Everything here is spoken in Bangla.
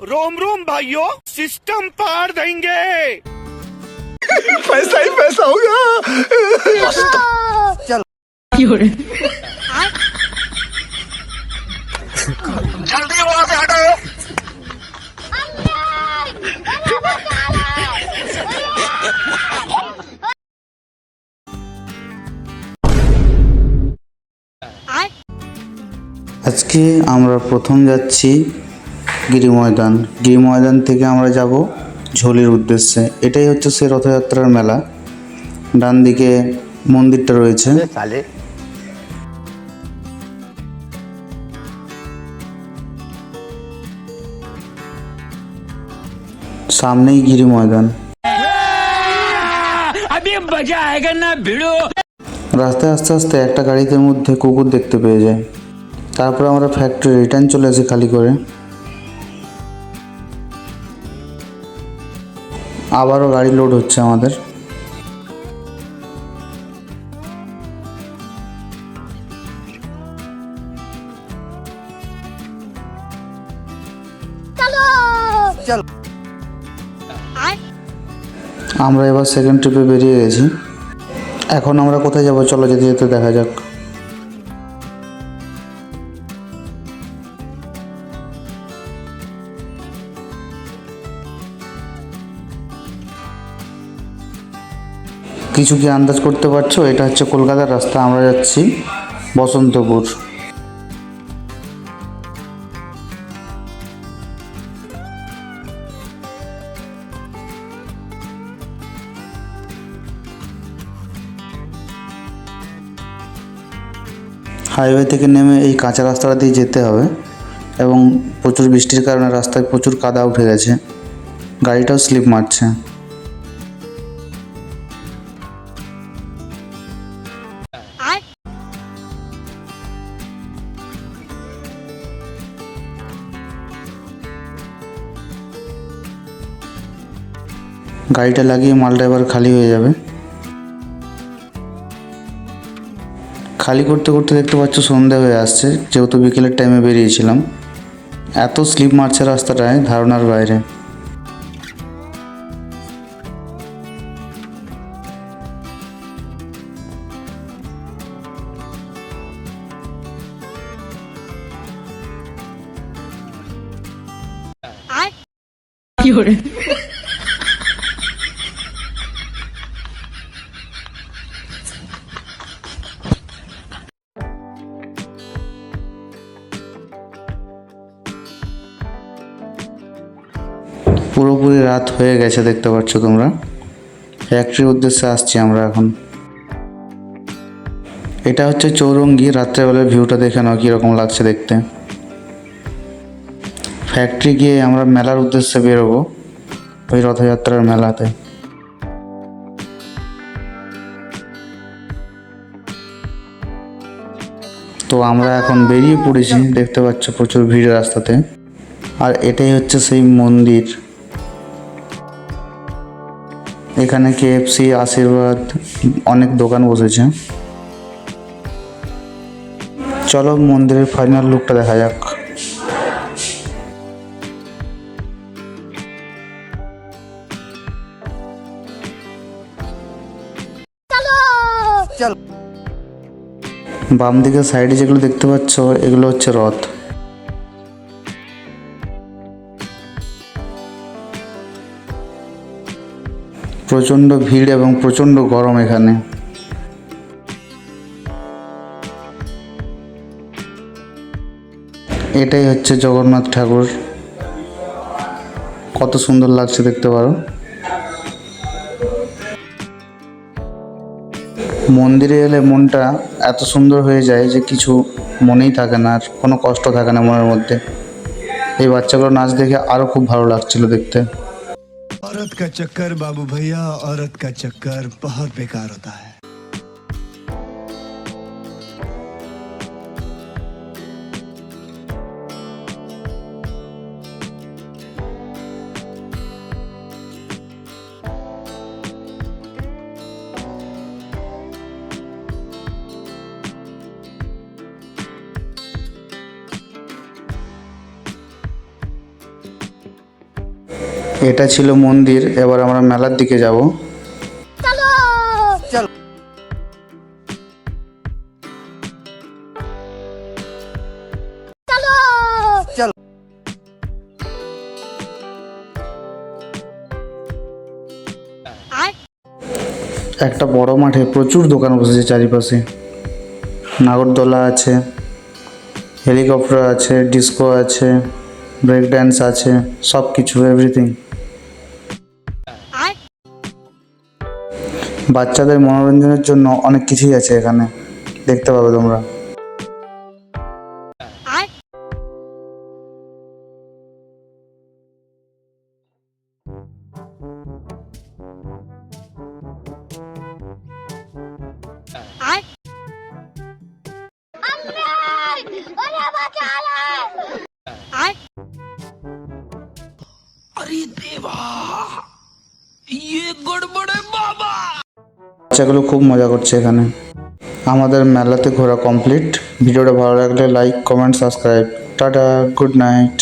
रोम रोम भाइयों सिस्टम पार देंगे पैसा ही पैसा होगा আজকে আমরা প্রথম যাচ্ছি গিরি ময়দান। গিরি ময়দান থেকে আমরা যাব ঝোলির উদ্দেশ্যে। এটাই হচ্ছে সে রথযাত্রার মেলা। ডান দিকে মন্দিরটা রয়েছে। সামনেই গিরি ময়দান। রাস্তায় আস্তে আস্তে একটা গাড়িতে মধ্যে কুকুর দেখতে পেয়ে যায়। তারপর আমরা ফ্যাক্টরি রিটার্ন চলে আসি খালি করে। আবারও গাড়ি লোড হচ্ছে আমাদের। আমরা এবার সেকেন্ড ট্রিপে বেরিয়ে গেছি। এখন আমরা কোথায় যাব? চলো যেতে যেতে দেখা যাক। কিছু কি আন্দাজ করতে পারছ? এটা হচ্ছে কলকাতার রাস্তা, আমরা যাচ্ছি বসন্তপুর। হাইওয়ে থেকে নেমে এই কাঁচা রাস্তাটা দিয়ে যেতে হবে এবং প্রচুর বৃষ্টির কারণে রাস্তায় প্রচুর কাদা উঠে গেছে। গাড়িটাও স্লিপ মারছে। গাড়িটা লাগিয়ে মালটা এবার খালি হয়ে যাবে। খালি করতে করতে দেখতে পাচ্ছ সন্ধে হয়ে আসছে, যেহেতু বিকেলের টাইমে বেরিয়েছিলাম। এত স্লিপ মারছে রাস্তাটায়, ধারণার বাইরে। পুরোপুরি রাত হয়ে গেছে, দেখতে পাচ্ছ তোমরা। ফ্যাক্টরির উদ্দেশ্যে আসছি আমরা এখন। এটা হচ্ছে চৌরঙ্গি, রাত্রেবেলার ভিউটা দেখে নাও কীরকম লাগছে দেখতে। ফ্যাক্টরি গিয়ে আমরা মেলার উদ্দেশ্যে বেরোবো, ওই রথযাত্রার মেলাতে। তো আমরা এখন বেরিয়ে পড়েছি, দেখতে পাচ্ছ প্রচুর ভিড় রাস্তাতে। আর এটাই হচ্ছে সেই মন্দির। এখানে কেএফসি আশীর্বাদ অনেক দোকান বসেছে। চলো মন্দিরের ফাইনাল লুকটা দেখা যাক। বাম দিকে সাইডে যেগুলো দেখতে পাচ্ছ এগুলো হচ্ছে রথ। প্রচণ্ড ভিড় এবং প্রচণ্ড গরম এখানে। এটাই হচ্ছে জগন্নাথ ঠাকুর। কত সুন্দর লাগছে দেখতে পারো। মন্দিরে এলে মনটা এত সুন্দর হয়ে যায় যে কিছু মনেই থাকে না, আর কোনো কষ্ট থাকে না মনের মধ্যে। এই বাচ্চাগুলো নাচ দেখে আরও খুব ভালো লাগছিল দেখতে। औरत का चक्कर बाबू भैया औरत का चक्कर बहुत बेकार होता है। এটা ছিল মন্দির এবার আমরা মেলার দিকে যাব। একটা বড় মাঠে প্রচুর দোকান বসেছে চারিপাশে। নাগরদোলা আছে হেলিকপ্টার আছে ডিস্কো আছে ব্রেক ড্যান্স আছে সব কিছু এভরিথিং বাচ্চাদের মনোরঞ্জনের জন্য অনেক কিছুই আছে এখানে। দেখতে পাবে তোমরা। ওরে বাঁচালে বাচ্চাগুলো খুব মজা করছে এখানে। আমাদের মেলাতে ঘোরা কমপ্লিট ভিডিওটা ভালো লাগলে like comment subscribe tata good night